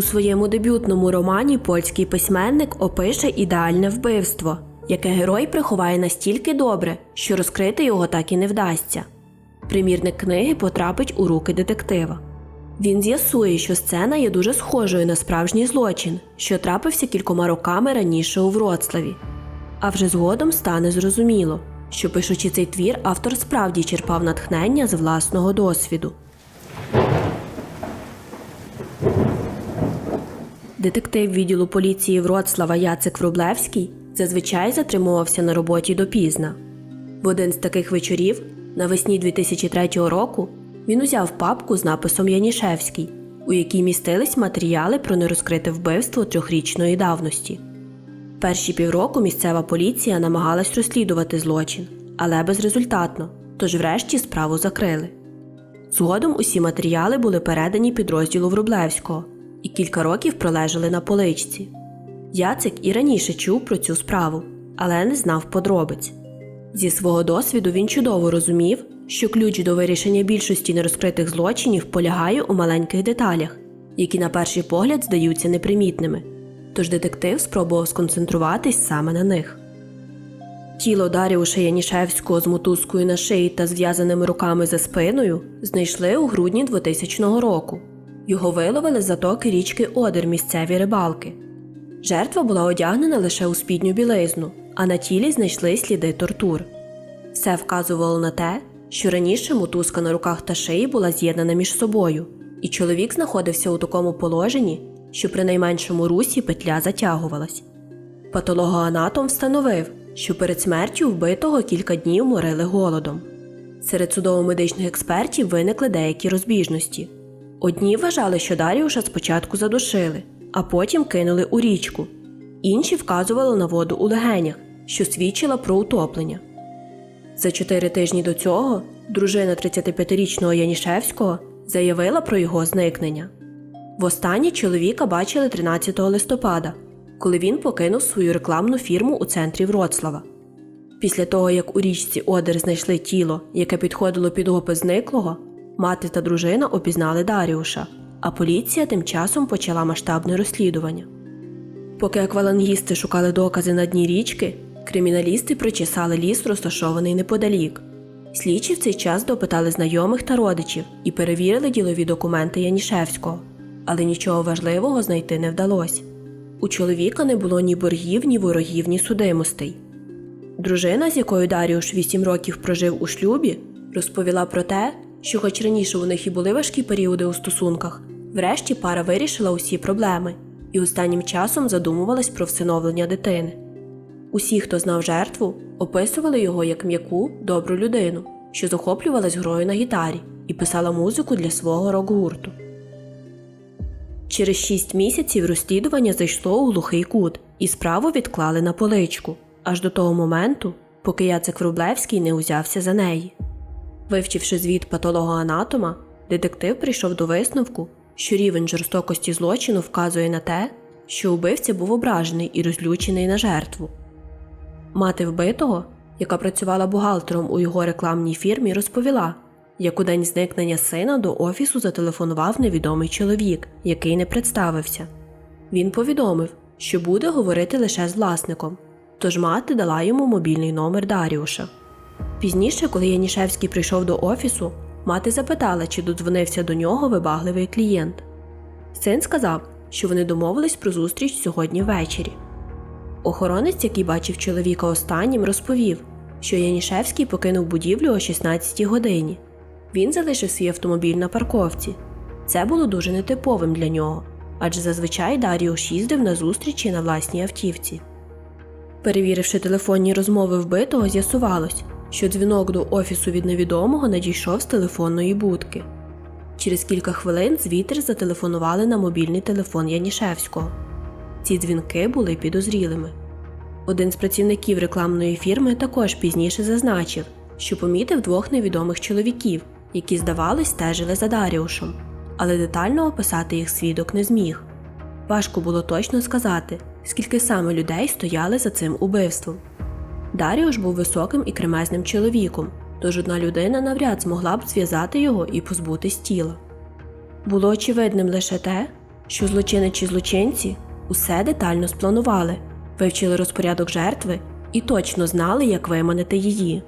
У своєму дебютному романі польський письменник опише ідеальне вбивство, яке герой приховає настільки добре, що розкрити його так і не вдасться. Примірник книги потрапить у руки детектива. Він з'ясує, що сцена є дуже схожою на справжній злочин, що трапився кількома роками раніше у Вроцлаві. А вже згодом стане зрозуміло, що пишучи цей твір, автор справді черпав натхнення з власного досвіду. Детектив відділу поліції Вроцлава Яцек Врублевський зазвичай затримувався на роботі допізна. В один з таких вечорів, навесні 2003 року, він узяв папку з написом Янішевський, у якій містились матеріали про нерозкрите вбивство трьохрічної давності. Перші півроку місцева поліція намагалась розслідувати злочин, але безрезультатно, тож врешті справу закрили. Згодом усі матеріали були передані підрозділу Врублевського і кілька років пролежали на поличці. Яцик і раніше чув про цю справу, але не знав подробиць. Зі свого досвіду він чудово розумів, що ключ до вирішення більшості нерозкритих злочинів полягає у маленьких деталях, які на перший погляд здаються непримітними. Тож детектив спробував сконцентруватись саме на них. Тіло Даріуша Янішевського з мотузкою на шиї та зв'язаними руками за спиною знайшли у грудні 2000 року. Його виловили з затоки річки Одер місцеві рибалки. Жертва була одягнена лише у спідню білизну, а на тілі знайшли сліди тортур. Все вказувало на те, що раніше мотузка на руках та шиї була з'єднана між собою, і чоловік знаходився у такому положенні, що при найменшому русі петля затягувалась. Патологоанатом встановив, що перед смертю вбитого кілька днів морили голодом. Серед судово-медичних експертів виникли деякі розбіжності. Одні вважали, що Даріуша спочатку задушили, а потім кинули у річку. Інші вказували на воду у легенях, що свідчила про утоплення. За чотири тижні до цього дружина 35-річного Янішевського заявила про його зникнення. Востаннє чоловіка бачили 13 листопада, коли він покинув свою рекламну фірму у центрі Вроцлава. Після того, як у річці Одер знайшли тіло, яке підходило під опис зниклого, мати та дружина опізнали Даріуша, а поліція тим часом почала масштабне розслідування. Поки аквалангісти шукали докази на дні річки, криміналісти прочесали ліс, розташований неподалік. Слідчі в цей час допитали знайомих та родичів і перевірили ділові документи Янішевського, але нічого важливого знайти не вдалося. У чоловіка не було ні боргів, ні ворогів, ні судимостей. Дружина, з якою Даріуш 8 років прожив у шлюбі, розповіла про те, що, хоч раніше у них і були важкі періоди у стосунках, врешті пара вирішила усі проблеми і останнім часом задумувалась про всиновлення дитини. Усі, хто знав жертву, описували його як м'яку, добру людину, що захоплювалась грою на гітарі і писала музику для свого рок-гурту. Через шість місяців розслідування зайшло у глухий кут, і справу відклали на поличку, аж до того моменту, поки Яцек Врублевський не узявся за неї. Вивчивши звіт патологоанатома, детектив прийшов до висновку, що рівень жорстокості злочину вказує на те, що убивця був ображений і розлючений на жертву. Мати вбитого, яка працювала бухгалтером у його рекламній фірмі, розповіла, як у день зникнення сина до офісу зателефонував невідомий чоловік, який не представився. Він повідомив, що буде говорити лише з власником, тож мати дала йому мобільний номер Даріуша. Пізніше, коли Янішевський прийшов до офісу, мати запитала, чи додзвонився до нього вибагливий клієнт. Син сказав, що вони домовились про зустріч сьогодні ввечері. Охоронець, який бачив чоловіка останнім, розповів, що Янішевський покинув будівлю о 16 годині. Він залишив свій автомобіль на парковці. Це було дуже нетиповим для нього, адже зазвичай Даріуш їздив на зустрічі на власній автівці. Перевіривши телефонні розмови вбитого, з'ясувалось, що дзвінок до офісу від невідомого надійшов з телефонної будки. Через кілька хвилин звідти зателефонували на мобільний телефон Янішевського. Ці дзвінки були підозрілими. Один з працівників рекламної фірми також пізніше зазначив, що помітив двох невідомих чоловіків, які, здавалось, стежили за Даріушем, але детально описати їх свідок не зміг. Важко було точно сказати, скільки саме людей стояли за цим убивством. Даріуш був високим і кремезним чоловіком, тож одна людина навряд змогла б зв'язати його і позбутись тіла. Було очевидним лише те, що злочинець чи злочинці усе детально спланували, вивчили розпорядок жертви і точно знали, як виманити її.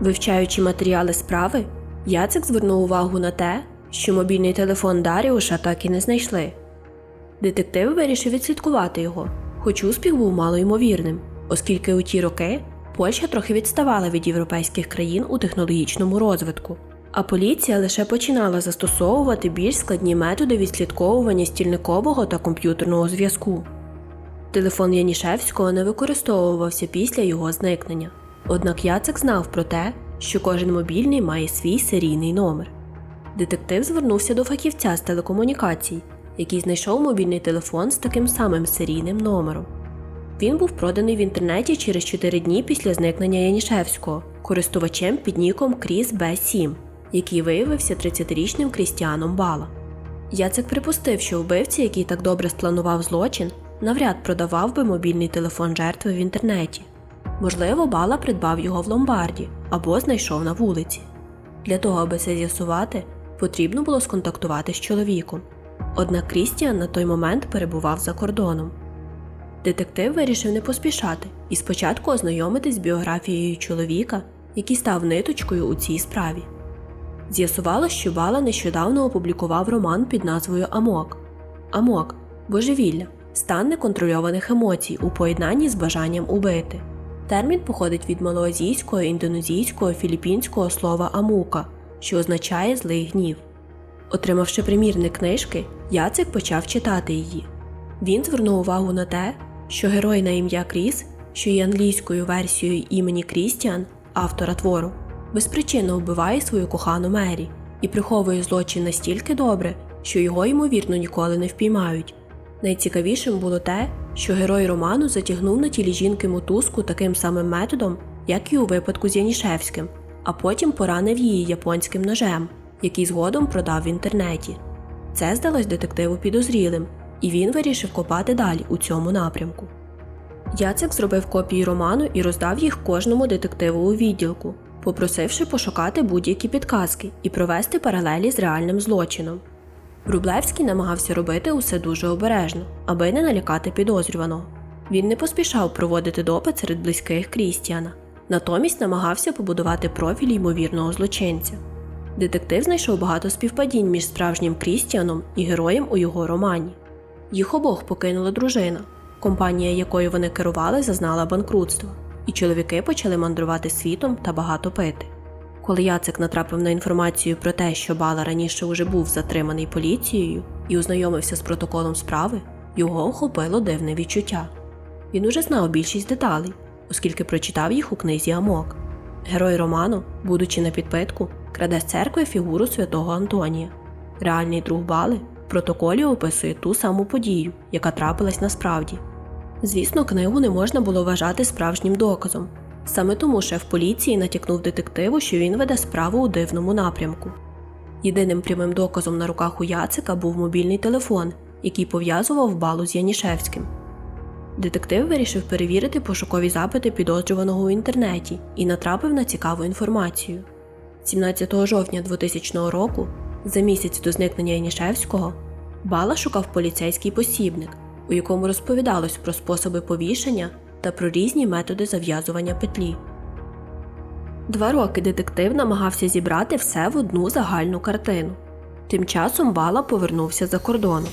Вивчаючи матеріали справи, Яцик звернув увагу на те, що мобільний телефон Даріуша так і не знайшли. Детектив вирішив відслідкувати його, хоч успіх був малоймовірним, оскільки у ті роки Польща трохи відставала від європейських країн у технологічному розвитку, а поліція лише починала застосовувати більш складні методи відслідковування стільникового та комп'ютерного зв'язку. Телефон Янішевського не використовувався після його зникнення. Однак Яцек знав про те, що кожен мобільний має свій серійний номер. Детектив звернувся до фахівця з телекомунікацій, який знайшов мобільний телефон з таким самим серійним номером. Він був проданий в інтернеті через 4 дні після зникнення Янішевського користувачем під ніком Кріс Б7, який виявився 30-річним Крістіаном Бала. Яцек припустив, що вбивця, який так добре спланував злочин, навряд продавав би мобільний телефон жертви в інтернеті. Можливо, Бала придбав його в ломбарді або знайшов на вулиці. Для того, аби це з'ясувати, потрібно було сконтактувати з чоловіком. Однак Крістіан на той момент перебував за кордоном. Детектив вирішив не поспішати і спочатку ознайомитись з біографією чоловіка, який став ниточкою у цій справі. З'ясувало, що Бала нещодавно опублікував роман під назвою Амок. Амок божевілля, стан неконтрольованих емоцій у поєднанні з бажанням убити. Термін походить від малоазійського, індонезійського, філіппінського слова амука, що означає злий гнів. Отримавши примірник книжки, Яцик почав читати її. Він звернув увагу на те, що герой на ім'я Кріс, що є англійською версією імені Крістіан, автора твору, безпричинно вбиває свою кохану Мері і приховує злочин настільки добре, що його, ймовірно, ніколи не впіймають. Найцікавішим було те, що герой роману затягнув на тілі жінки мотузку таким самим методом, як і у випадку з Янішевським, а потім поранив її японським ножем, який згодом продав в інтернеті. Це здалось детективу підозрілим, і він вирішив копати далі у цьому напрямку. Яцек зробив копії роману і роздав їх кожному детективу у відділку, попросивши пошукати будь-які підказки і провести паралелі з реальним злочином. Рублевський намагався робити усе дуже обережно, аби не налякати підозрюваного. Він не поспішав проводити допит серед близьких Крістіана, натомість намагався побудувати профіль ймовірного злочинця. Детектив знайшов багато співпадінь між справжнім Крістіаном і героєм у його романі. Їх обох покинула дружина, компанія, якою вони керували, зазнала банкрутства, і чоловіки почали мандрувати світом та багато пити. Коли Яцек натрапив на інформацію про те, що Бала раніше уже був затриманий поліцією і ознайомився з протоколом справи, його охопило дивне відчуття. Він уже знав більшість деталей, оскільки прочитав їх у книзі Амок. Герой роману, будучи на підпитку, краде з церкви фігуру святого Антонія. Реальний друг Бали в протоколі описує ту саму подію, яка трапилась насправді. Звісно, книгу не можна було вважати справжнім доказом. Саме тому шеф поліції натякнув детективу, що він веде справу у дивному напрямку. Єдиним прямим доказом на руках у Яцика був мобільний телефон, який пов'язував балу з Янішевським. Детектив вирішив перевірити пошукові запити підозрюваного у інтернеті і натрапив на цікаву інформацію. 17 жовтня 2000 року, за місяць до зникнення Янішевського, Бала шукав поліцейський посібник, у якому розповідалось про способи повішення та про різні методи зав'язування петлі. Два роки детектив намагався зібрати все в одну загальну картину. Тим часом Бала повернувся за кордону.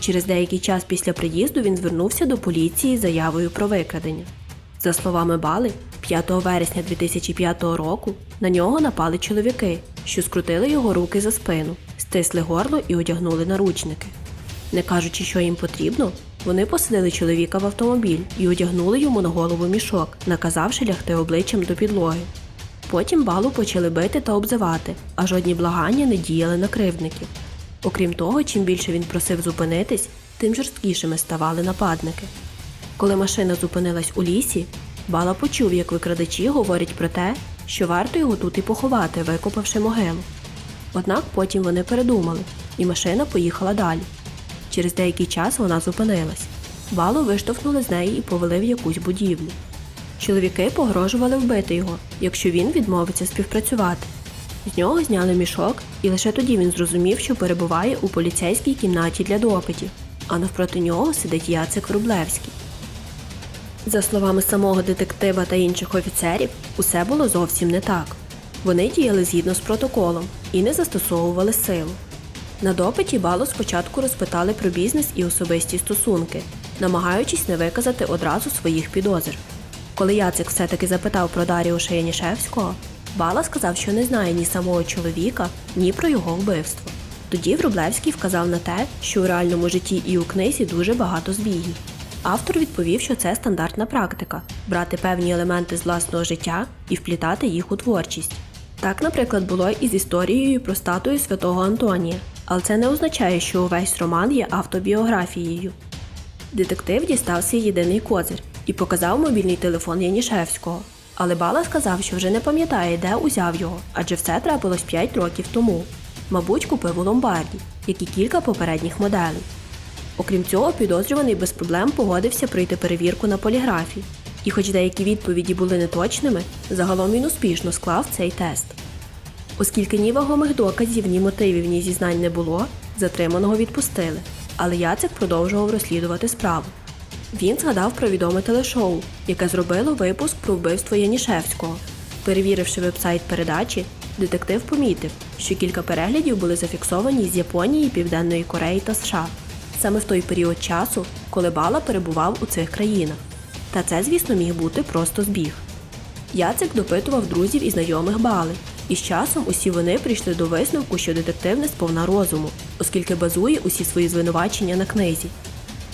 Через деякий час після приїзду він звернувся до поліції з заявою про викрадення. За словами Бали, 5 вересня 2005 року на нього напали чоловіки, що скрутили його руки за спину, стисли горло і одягнули наручники. Не кажучи, що їм потрібно, вони посадили чоловіка в автомобіль і одягнули йому на голову мішок, наказавши лягти обличчям до підлоги. Потім балу почали бити та обзивати, а жодні благання не діяли на кривдників. Окрім того, чим більше він просив зупинитись, тим жорсткішими ставали нападники. Коли машина зупинилась у лісі, Бала почув, як викрадачі говорять про те, що варто його тут і поховати, викопавши могилу. Однак потім вони передумали, і машина поїхала далі. Через деякий час вона зупинилась. Балу виштовхнули з неї і повели в якусь будівлю. Чоловіки погрожували вбити його, якщо він відмовиться співпрацювати. З нього зняли мішок, і лише тоді він зрозумів, що перебуває у поліцейській кімнаті для допитів, а навпроти нього сидить Яцек Врублевський. За словами самого детектива та інших офіцерів, усе було зовсім не так. Вони діяли згідно з протоколом і не застосовували силу. На допиті Балу спочатку розпитали про бізнес і особисті стосунки, намагаючись не виказати одразу своїх підозр. Коли Яцек все-таки запитав про Даріуша Янішевського, Бала сказав, що не знає ні самого чоловіка, ні про його вбивство. Тоді Врублевський вказав на те, що у реальному житті і у книзі дуже багато збігів. Автор відповів, що це стандартна практика брати певні елементи з власного життя і вплітати їх у творчість. Так, наприклад, було і з історією про статую святого Антонія, але це не означає, що увесь роман є автобіографією. Детектив дістав свій єдиний козир і показав мобільний телефон Янішевського. Але Бала сказав, що вже не пам'ятає, де узяв його, адже все трапилось 5 років тому. Мабуть, купив у ломбарді, як і кілька попередніх моделей. Окрім цього, підозрюваний без проблем погодився пройти перевірку на поліграфі. І хоч деякі відповіді були неточними, загалом він успішно склав цей тест. Оскільки ні вагомих доказів, ні мотивів, ні зізнань не було, затриманого відпустили. Але Яцек продовжував розслідувати справу. Він згадав про відоме телешоу, яке зробило випуск про вбивство Янішевського. Перевіривши вебсайт передачі, детектив помітив, що кілька переглядів були зафіксовані з Японії, Південної Кореї та США саме в той період часу, коли Бала перебував у цих країнах. Та це, звісно, міг бути просто збіг. Яцек допитував друзів і знайомих Бали, і з часом усі вони прийшли до висновку, що детектив не сповна розуму, оскільки базує усі свої звинувачення на книзі.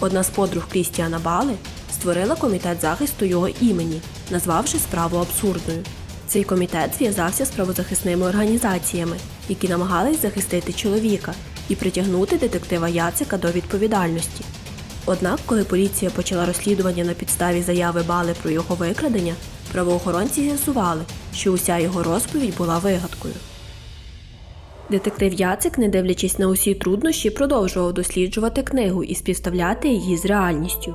Одна з подруг Крістіана Бали створила комітет захисту його імені, назвавши справу абсурдною. Цей комітет зв'язався з правозахисними організаціями, які намагались захистити чоловіка і притягнути детектива Яцика до відповідальності. Однак, коли поліція почала розслідування на підставі заяви Бали про його викрадення, правоохоронці з'ясували, що уся його розповідь була вигадкою. Детектив Яцик, не дивлячись на усі труднощі, продовжував досліджувати книгу і співставляти її з реальністю.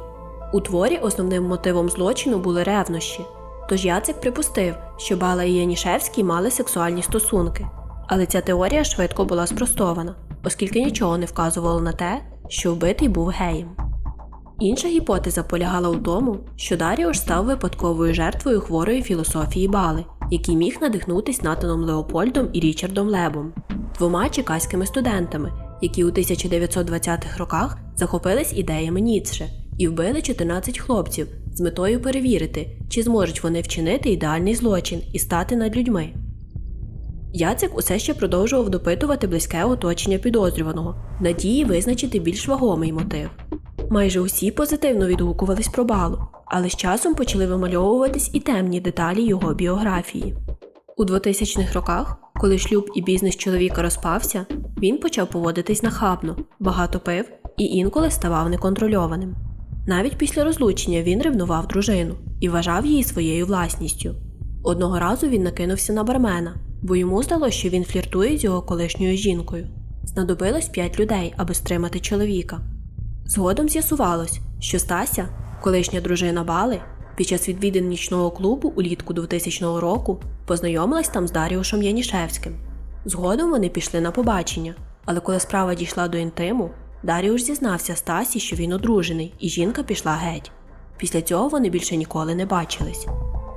У творі основним мотивом злочину були ревнощі, тож Яцик припустив, що Бала і Янішевський мали сексуальні стосунки. Але ця теорія швидко була спростована, оскільки нічого не вказувало на те, що вбитий був геєм. Інша гіпотеза полягала у тому, що Даріош став випадковою жертвою хворої філософії Бали, який міг надихнутись Натаном Леопольдом і Річардом Лебом, двома чекаськими студентами, які у 1920-х роках захопились ідеями Ніцше і вбили 14 хлопців з метою перевірити, чи зможуть вони вчинити ідеальний злочин і стати над людьми. Яцек усе ще продовжував допитувати близьке оточення підозрюваного, надії визначити більш вагомий мотив. Майже усі позитивно відгукувались про балу, але з часом почали вимальовуватись і темні деталі його біографії. У 2000-х роках, коли шлюб і бізнес чоловіка розпався, він почав поводитись нахабно, багато пив і інколи ставав неконтрольованим. Навіть після розлучення він ревнував дружину і вважав її своєю власністю. Одного разу він накинувся на бармена, бо йому здалося, що він фліртує з його колишньою жінкою. Знадобилось п'ять людей, аби стримати чоловіка. Згодом з'ясувалось, що Стася, колишня дружина Бали, під час відвідин нічного клубу улітку 2000 року познайомилась там з Даріушем Янішевським. Згодом вони пішли на побачення, але коли справа дійшла до інтиму, Даріуш зізнався Стасі, що він одружений, і жінка пішла геть. Після цього вони більше ніколи не бачились.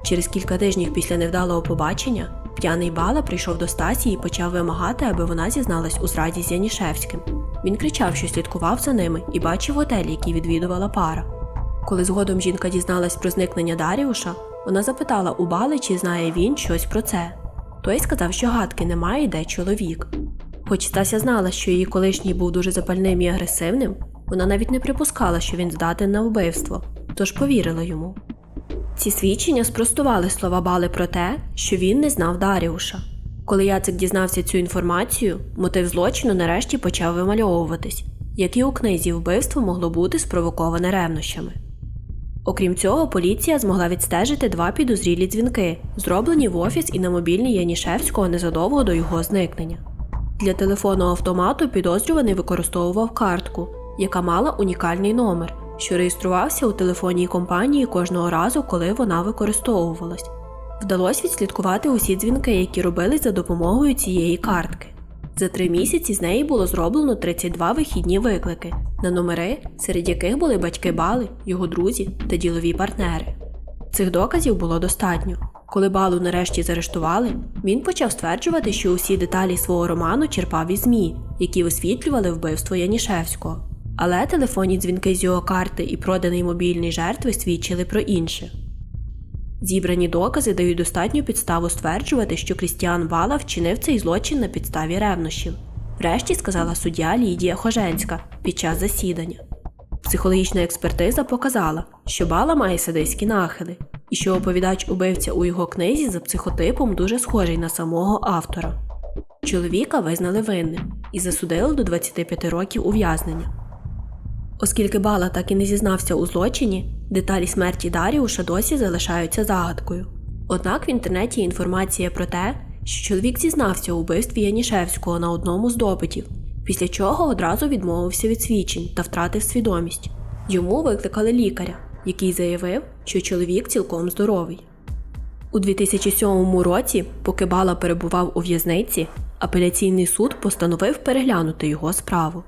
Через кілька тижнів після невдалого побачення п'яний Бала прийшов до Стасі і почав вимагати, аби вона зізналась у зраді з Янішевським. Він кричав, що слідкував за ними і бачив готель, який відвідувала пара. Коли згодом жінка дізналась про зникнення Даріуша, вона запитала у Бали, чи знає він щось про це. Той сказав, що гадки немає, де чоловік. Хоч Стася знала, що її колишній був дуже запальним і агресивним, вона навіть не припускала, що він здатен на вбивство, тож повірила йому. Ці свідчення спростували слова Бали про те, що він не знав Даріуша. Коли Яцик дізнався цю інформацію, мотив злочину нарешті почав вимальовуватись, як і у книзі вбивство могло бути спровоковане ревнощами. Окрім цього, поліція змогла відстежити два підозрілі дзвінки, зроблені в офіс і на мобільний Янішевського незадовго до його зникнення. Для телефонного автомату підозрюваний використовував картку, яка мала унікальний номер, що реєструвався у телефонній компанії кожного разу, коли вона використовувалась. Вдалося відслідкувати усі дзвінки, які робились за допомогою цієї картки. За три місяці з неї було зроблено 32 вихідні виклики на номери, серед яких були батьки Бали, його друзі та ділові партнери. Цих доказів було достатньо. Коли Балу нарешті заарештували, він почав стверджувати, що усі деталі свого роману черпав із ЗМІ, які висвітлювали вбивство Янішевського. Але телефонні дзвінки з його карти і проданий мобільний жертви свідчили про інше. Зібрані докази дають достатню підставу стверджувати, що Крістіан Бала вчинив цей злочин на підставі ревнощів. Врешті сказала суддя Лідія Хоженська під час засідання. Психологічна експертиза показала, що Бала має садистські нахили, і що оповідач убивця у його книзі за психотипом дуже схожий на самого автора. Чоловіка визнали винним і засудили до 25 років ув'язнення. Оскільки Бала так і не зізнався у злочині, деталі смерті Даріуша досі залишаються загадкою. Однак в інтернеті інформація про те, що чоловік зізнався у вбивстві Янішевського на одному з допитів, після чого одразу відмовився від свідчень та втратив свідомість. Йому викликали лікаря, який заявив, що чоловік цілком здоровий. У 2007 році, поки Бала перебував у в'язниці, апеляційний суд постановив переглянути його справу.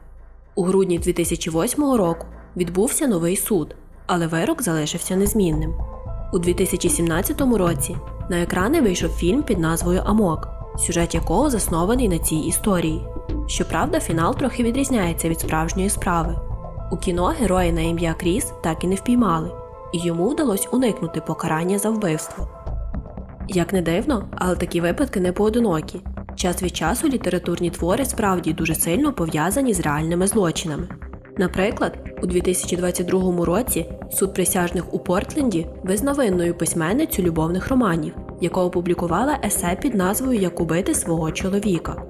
У грудні 2008 року відбувся новий суд, але вирок залишився незмінним. У 2017 році на екрани вийшов фільм під назвою Амок, сюжет якого заснований на цій історії. Щоправда, фінал трохи відрізняється від справжньої справи. У кіно героя на ім'я Кріс так і не впіймали, і йому вдалося уникнути покарання за вбивство. Як не дивно, але такі випадки не поодинокі. Час від часу літературні твори справді дуже сильно пов'язані з реальними злочинами. Наприклад, у 2022 році суд присяжних у Портленді визнав винною письменницю любовних романів, яка опублікувала есе під назвою Як убити свого чоловіка.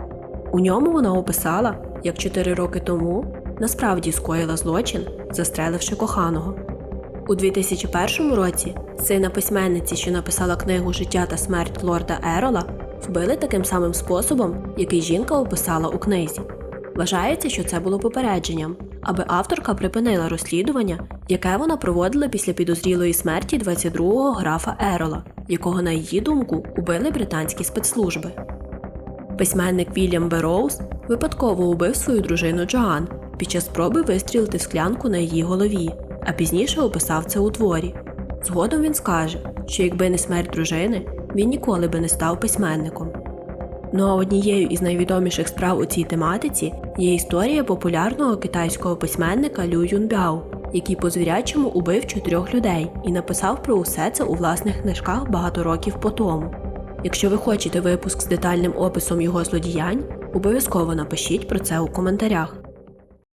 У ньому вона описала, як 4 роки тому насправді скоїла злочин, застреливши коханого. У 2001 році сина письменниці, що написала книгу Життя та смерть лорда Ерола, вбили таким самим способом, який жінка описала у книзі. Вважається, що це було попередженням, аби авторка припинила розслідування, яке вона проводила після підозрілої смерті 22-го графа Ерола, якого, на її думку, убили британські спецслужби. Письменник Вільям Бероуз випадково убив свою дружину Джоан під час спроби вистрілити склянку на її голові, а пізніше описав це у творі. Згодом він скаже, що якби не смерть дружини, він ніколи би не став письменником. Ну а однією із найвідоміших справ у цій тематиці є історія популярного китайського письменника Лю Юнбяо, який по звірячому убив чотирьох людей і написав про усе це у власних книжках багато років по тому. Якщо ви хочете випуск з детальним описом його злодіянь, обов'язково напишіть про це у коментарях.